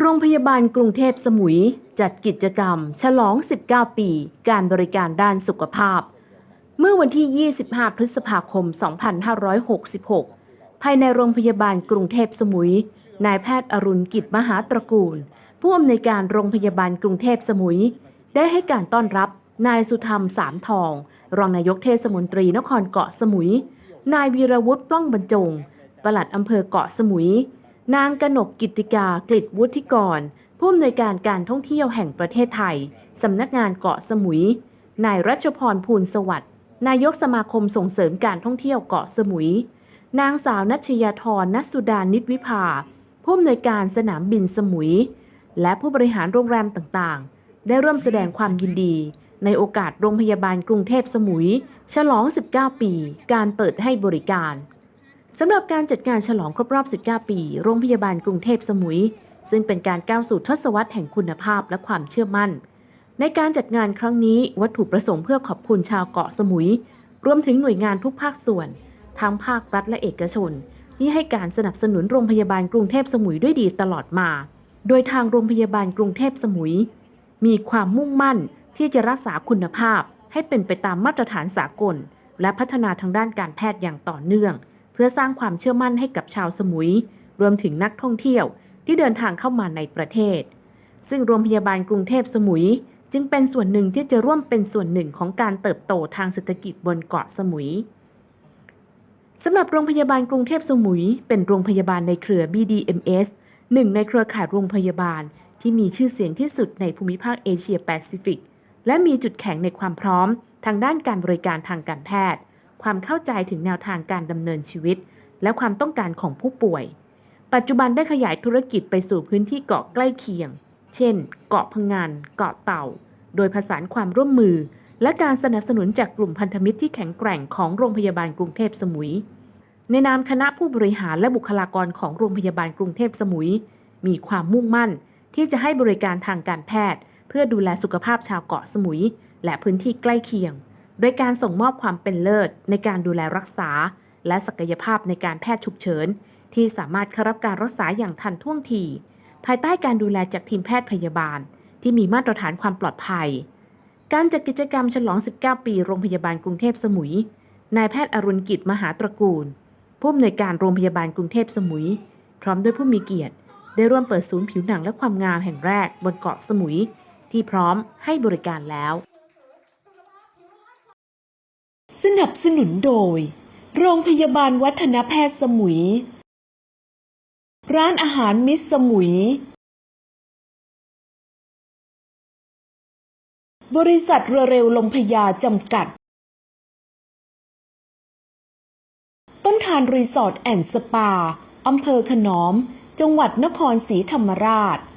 โรงพยาบาลกรุงเทพสมุย จัดกิจกรรม ฉลอง 19 ปี การบริการด้านสุขภาพ เมื่อวันที่ 25 พฤษภาคม 2566 ภายในโรงพยาบาลกรุงเทพสมุย นายแพทย์อรุณกิจมหาตระกูล ผู้อำนวยการโรงพยาบาลกรุงเทพสมุย ได้ให้การต้อนรับนายสุธรรมสามทอง รองนายกเทศมนตรีนครเกาะสมุย นายวีรวุฒิปล้องบรรจงปลัดอำเภอเกาะสมุย นางกนกกิติกากฤษวุฒิกร ผู้อำนวยการการท่องเที่ยวแห่งประเทศไทย สำนักงานเกาะสมุย นายรัชพรภูลสวัสดิ์ นายกสมาคมส่งเสริมการท่องเที่ยวเกาะสมุย นางสาวนัชยาธรนัสสุดานิตวิภา ผู้อำนวยการสนามบินสมุย และผู้บริหารโรงแรมต่างๆ ได้ร่วมแสดงความยินดี ในโอกาสโรงพยาบาลกรุงเทพสมุย ฉลอง 19 ปี การเปิดให้บริการ สำหรับการจัดงานฉลองครบรอบ 19 ปี โรงพยาบาลกรุงเทพสมุย ซึ่งเป็นการก้าวสู่ทศวรรษแห่งคุณภาพและความเชื่อมั่น ในการจัดงานครั้งนี้วัตถุประสงค์เพื่อขอบคุณชาวเกาะสมุย รวมถึงหน่วยงานทุกภาคส่วน ทั้งภาครัฐและเอกชน ที่ให้การสนับสนุนโรงพยาบาลกรุงเทพสมุยด้วยดีตลอดมา โดยทางโรงพยาบาลกรุงเทพสมุย มีความมุ่งมั่นที่จะรักษาคุณภาพ ให้เป็นไปตามมาตรฐานสากล และพัฒนาทางด้านการแพทย์อย่างต่อเนื่อง เพื่อสร้างความเชื่อมั่นให้กับชาวสมุย รวมถึงนักท่องเที่ยวที่เดินทางเข้ามาในประเทศ ซึ่งโรงพยาบาลกรุงเทพสมุย จึงเป็นส่วนหนึ่งที่จะร่วมเป็นส่วนหนึ่งของการเติบโตทางเศรษฐกิจบนเกาะสมุยสำหรับโรงพยาบาลกรุงเทพสมุย เป็นโรงพยาบาลในเครือ BDMS หนึ่งในเครือข่ายโรงพยาบาลที่มีชื่อเสียงที่สุดในภูมิภาคเอเชียแปซิฟิก และมีจุดแข็งในความพร้อมทางด้านการบริการทางการแพทย์ ความเข้าใจถึงแนวทางการดำเนินชีวิต และความต้องการของผู้ป่วย ปัจจุบันได้ขยายธุรกิจไปสู่พื้นที่เกาะใกล้เคียง เช่น เกาะพังงานเกาะเต่า โดยผสานความร่วมมือ และการสนับสนุนจากกลุ่มพันธมิตรที่แข็งแกร่งของโรงพยาบาลกรุงเทพสมุย ในนามคณะผู้บริหารและบุคลากรของโรงพยาบาลกรุงเทพสมุย มีความมุ่งมั่น ที่จะให้บริการทางการแพทย์ เพื่อดูแลสุขภาพชาวเกาะสมุย และพื้นที่ใกล้เคียง โดยการส่งมอบความเป็นเลิศในการดูแลรักษา และศักยภาพในการแพทย์ฉุกเฉิน ที่สามารถเข้ารับการรักษาอย่างทันท่วงที ภายใต้การดูแลจากทีมแพทย์พยาบาล ที่มีมาตรฐานความปลอดภัย การจัดกิจกรรมฉลอง 19 ปีโรงพยาบาลกรุงเทพสมุย นายแพทย์อรุณกิจมหาตระกูล ผู้อำนวยการโรงพยาบาลกรุงเทพสมุย พร้อมด้วยผู้มีเกียรติ ได้ร่วมเปิดศูนย์ผิวหนังและความงามแห่งแรกบนเกาะสมุย ที่พร้อมให้บริการแล้ว สนับสนุนโดย โรงพยาบาลวัฒนแพทย์สมุย ร้านอาหารมิสสมุย บริษัทเรือเร็วลมพยาจำกัด ต้นทานรีสอร์ทแอนด์สปา อำเภอขนอม จังหวัดนครศรีธรรมราช